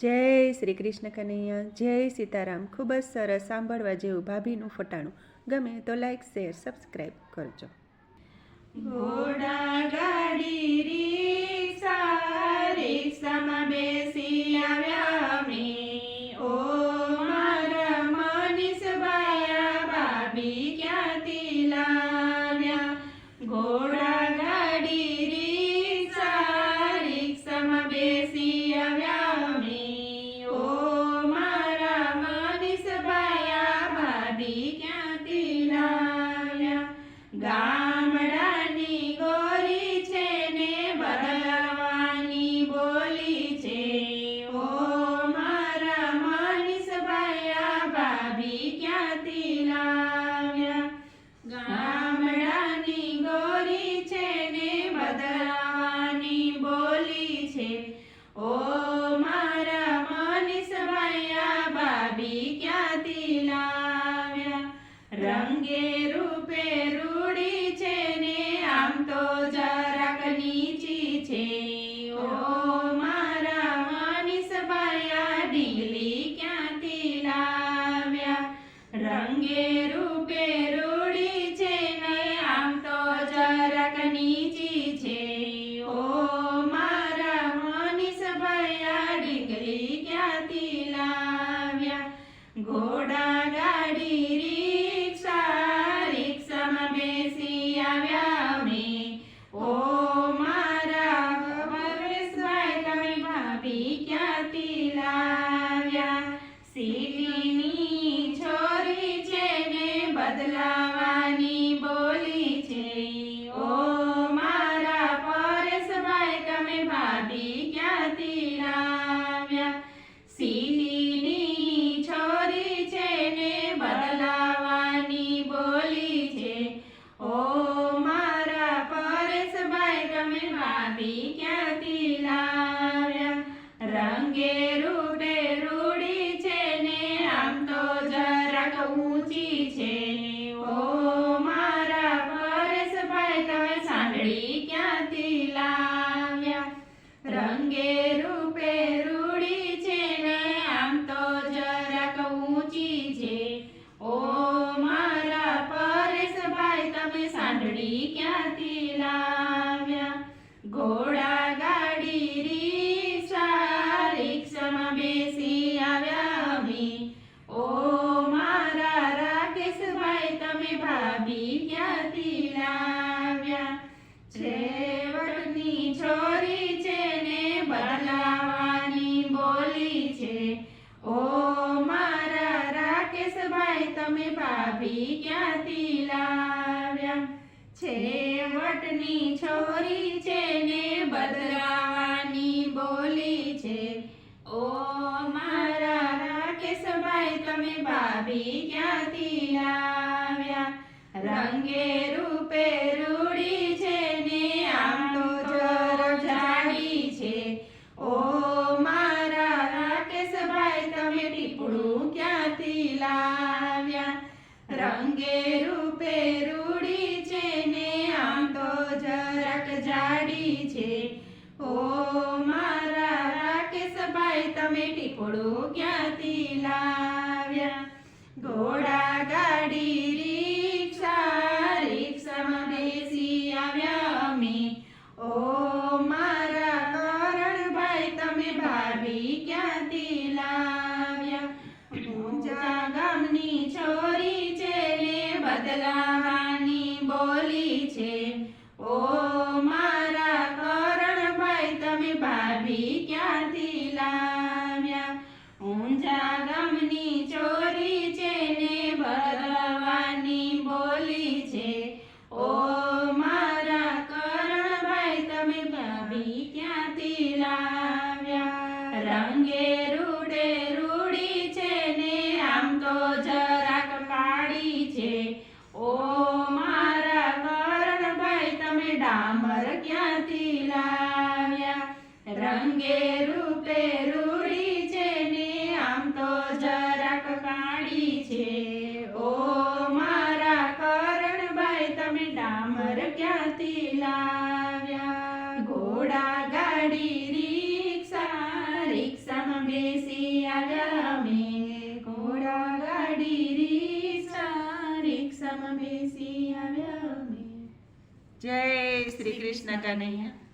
જય શ્રી કૃષ્ણ કનૈયા, જય સીતારામ. ખૂબ જ સરસ સાંભળવા જેવું ભાભીનું ફટાણું. ગમે તો લાઈક શેર સબસ્ક્રાઈબ કરજો. ઘોડા ગાડી રીક્ષા રીક્ષામાં બેસી આવ્યા અમે. ઓ મારા મનીષભાયા ભાભી ક્યાંથી લાવ્યા? ગોરી છે ને બદલવાની બોલી છે. ઓ મારા મનીષભાયા ભાભી ક્યાંથી લાવ્યા? રંગે રૂપે રૂડી લાવ્યા તમે ભાભી ક્યાંથી લાવ્યા છે ને છોરી છે ને બદલાવાની બોલી છે. ઓ મારા રાકેશભાઈ, તમે ભાભી ક્યાંથી રંગે રૂપે રૂડી છે ને આમ તો જર જાડી છે. ઓ મારા રાકેશભાઈ તમે ટીપડું ક્યાંથી લાવ્યા? રંગે રૂપે રૂડી છે ને આમ તો જરાક જાડી છે. ઓ મારા રાકેશભાઈ તમે ટીપડું ક્યાંથી લાવ્યા? ઘોડા ભાભી ક્યાંથી લાવ્યા? ઊંઝા ગામની ચોરી અંગે રૂપે રૂડી છે ને, આમ તો જરાક કાળી છે. ઓ મારા કરણભાઈ તમે ડામર ક્યાંથી લાવ્યા? ઘોડા ગાડી રિક્ષા, રિક્ષામાં બેસી આવ્યા અમે. ઘોડા ગાડી રિક્ષા, રિક્ષામાં બેસી આવ્યા અમે. જય શ્રી કૃષ્ણ કનૈયા.